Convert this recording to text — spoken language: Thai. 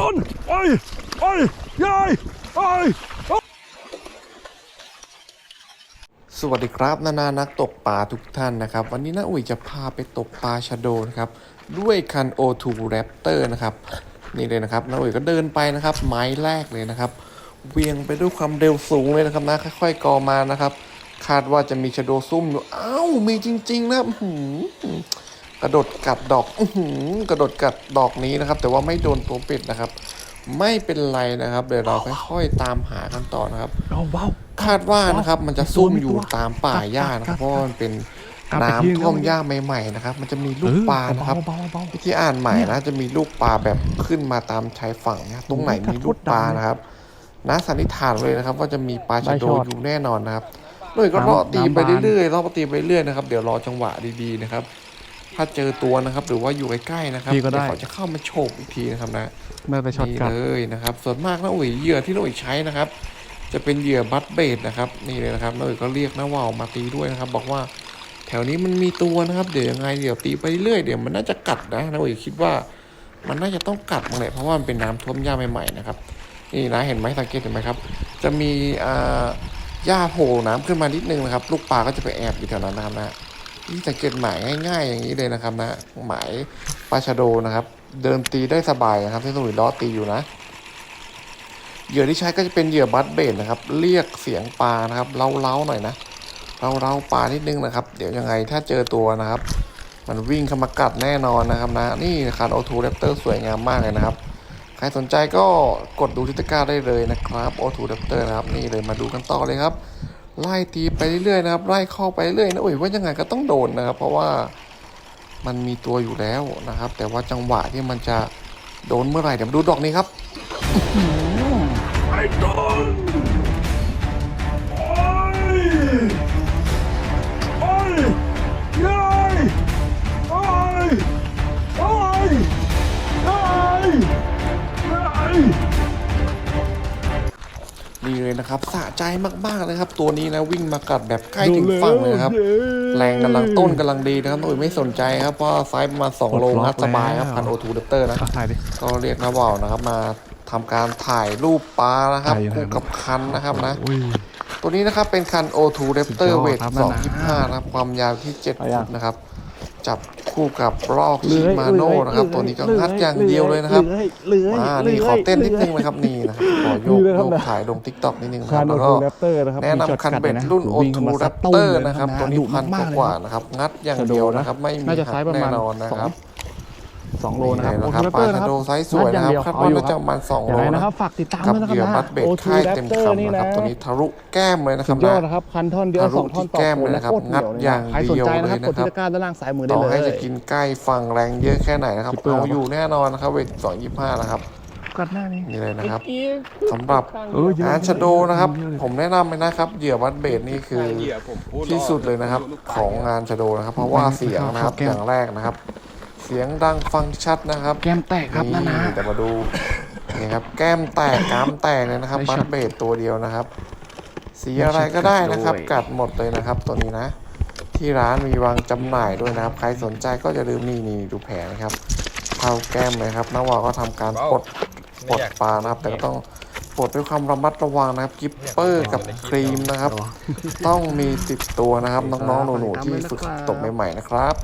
ต้นไอ้ไอ้ยายไอ้สวัสดีครับ นานานักตกปลาทุกท่านนะครับ วันนี้น้าอุ๋ยจะพาไปตกปลาชะโดนะครับ ด้วยคัน O2 Raptor นะครับ นี่เลยนะครับน้าอุ๋ยก็เดินไปนะครับ ไม้แรกเลยนะครับเวียงไปด้วยความเร็วสูงเลยนะครับนะค่อยๆกอมานะครับ คาดว่าจะมีชะโดซุ่มอยู่อ้าวมีจริง ๆ นะอื้อหือ กระโดดกัดดอกอื้อหือกระโดดกัดดอกนี้นะครับ แต่ว่าไม่โดนตัวเป็ดนะครับ ไม่เป็นไรนะครับ เดี๋ยวเราค่อยๆตามหากันต่อนะครับเบาเบาคาดว่านะครับ มันจะซุ่มอยู่ตามป่าหญ้านะครับเพราะว่ามันเป็นน้ำท่วมหญ้าใหม่ๆนะครับ มันจะมีลูกปลานะครับเบาเบาที่อ่านใหม่นะจะมีลูกปลาแบบขึ้นมาตามชายฝั่งนะครับตรงไหนมีลูกปลานะครับนะสันนิษฐานเลยนะครับ ว่าจะมีปลาชะโดอยู่แน่นอนนะครับหน่วยก็รอตีไปเรื่อยๆรอตีไปเรื่อยๆนะครับ เดี๋ยวรอจังหวะดีๆนะครับ ถ้าเจอตัวนะครับ หรือว่าอยู่ใกล้ๆนะครับเดี๋ยวเขาจะเข้ามาโฉบอีกทีนะครับนะเมื่อไปช็อตนี่กัดเลยนะครับ ส่วนมากน้าอุ๋ยเหยื่อที่น้าอุ๋ยใช้นะครับ จะเป็นเหยื่อบัตเบดนะครับ นี่เลยนะครับน้าอุ๋ยก็เรียกน้าว่าวมาตีด้วยนะครับ บอกว่า แถวนี้มันมีตัวนะครับ เดี๋ยวยังไงเดี๋ยวตีไปเรื่อยเดี๋ยวมันน่าจะกัดนะน้าอุ๋ยคิดว่ามันน่าจะต้องกัดมาเลยเพราะว่ามันเป็นน้ำท่วมหญ้าใหม่ๆนะครับ นี่นะเห็นไหมสังเกตเห็นไหมครับ จะมีอ่าหญ้าโผล่น้ำขึ้นมานิดนึงนะครับ ลูกปลาก็จะไปแอบอยู่แถวนั้นนะครับนะ นี่สังเกตหมายง่ายๆ อย่างนี้เลยนะครับนะหมายปลาชะโดนะครับ เดินตีได้สบายนะครับที่สมุยล้อตีอยู่นะเหยื่อที่ใช้ก็จะเป็นเหยื่อบัตเบดนะครับ เรียกเสียงปลานะครับเล้าๆหน่อยนะเล้าๆปลานิดนึงนะครับ เดี๋ยวยังไงถ้าเจอตัวนะครับ มันวิ่งเข้ามากัดแน่นอนนะครับนะนี่คันโอทูแรปเตอร์สวยงามมากเลยนะครับใครสนใจก็กดดูที่ตก้าได้เลยนะครับโอทูแรปเตอร์นะครับนี่เลยมาดูกันต่อเลยครับ ไล่ตีไปเรื่อยๆนะครับ ไล่เข้าไปเรื่อยนะโอ้ยว่ายังไงก็ต้องโดนนะครับ เพราะว่ามันมีตัวอยู่แล้วนะครับ แต่ว่าจังหวะที่มันจะโดนเมื่อไหร่เดี๋ยวมาดูดอกนี้ครับไอ้ต้น เลยนะครับสะใจมากๆเลยครับ ตัวนี้นะวิ่งมากัดแบบใกล้ถึงฝั่งเลยนะครับ แรงกำลังต้นกำลังดีนะครับโอ้ยไม่สนใจครับเพราะว่าไซส์ประมาณ2โลงัดสบายครับพันโอทูเดปเตอร์นะอะถ่ายดิก็เรียกนะว่าวนะครับมาทำการถ่ายรูปปลานะครับถ่ายอยู่คู่กับคันนะครับนะอุ้ยตัวนี้นะครับเป็นคัน O2 Raptor สุดยอดเวทครับนั่นนะ225 นะครับ ความยาวที่7ไปยัฟุงตนะครับ จับ คู่กับรอกเลื้ชิอยมาโน่นะครับ ตัวนี้ก็งัดอย่างเดียวเลยนะครับเลื้อยมานี่ขอเต้นนิดนึงนะครับนี่นะครับขอโยกเลื้อยคโยรับกนะถ่ายลงทิกตอกนิดนึงนะคคัรับนโอแล้วทูก็แรปเตอร์นะครับแนะมีช็อตนำคันกัดเบ็ดลยะรุ่นวิ่ง O2 เข้ามาซัด Raptor ตุ้มเลยนะครับตัวนี้ดุพันมากๆเลยกว่าๆนะครับ งัดอย่างเดียวนะครับ ไม่มีน่าจะหัไซกส์ประแน่มาณนอนนะครับ สองโลนะครับนี่โอเลยทูนะแรปเตอร์ปลานะครับชะโดไซส์สวยนะครับงัดคาดอย่างว่าเดียวน่าจะประมาณ2อย่าโลงไรนะนะครับฝากติดตามกับด้วยนะคเหยื่อรับบัตเบ็ดโอทูค่ายแรปเต็มเตอร์คำนี่นะนะครับตัวนี้ทะลุแก้มเลยนะคสุรับดยอดนะนะครับคันท่อนเดียวทะลุสองท่อนต่อที่แก้มคนเลยนะครับโคตรเหนียวงัดอย่างใครสนใจนะครับเดียวเลยนะครับกดที่ตะกร้าด้านล่างซ้ายมือได้ต่อเลยให้จะกินใกล้ฝั่งแรงเยอะแค่ไหนนะครับคิปเปอร์เอาอยู่แน่นอนนะครับเวทสองยี่ห้านะครับกัดหน้านี่นี่เลยนะครับสำหรับเออเยอะงานชะโดนะครับเยอะเลยผมแนะนำเลยนะครับ เหยื่อวัดเบสนี่คือที่สุดเลยนะครับ ของงานชะโดนะครับ เพราะว่าเสียงนะครับอย่างแรกนะครับ เสียงดังฟังชัดนะครับแก้มแตกครับนั่นนะแต่มาดูนี่ครับแก้มแตกกรามแตกเลยนะครับได้วัช็ดอตเบสตัวเดียวนะครับ สีอะไรก็ได้นะครับได้ช็อตกัดหมดเลยนะครับตัวนี้นะ ที่ร้านมีวางจำหน่ายด้วยนะครับ ใครสนใจก็จะลืมนี่นี่ดูแผลนะครับเท้าแก้มเลยครับน้าวาก็ทำการปลดปลดปลานะครับ แต่ก็ต้องปลดด้วยความระมัดระวังนะครับกิปเปอร์กับครีมนะครับ ต้องมีติดตัวนะครับน้องๆหนูๆที่ฝึกตกใหม่ๆนะครับ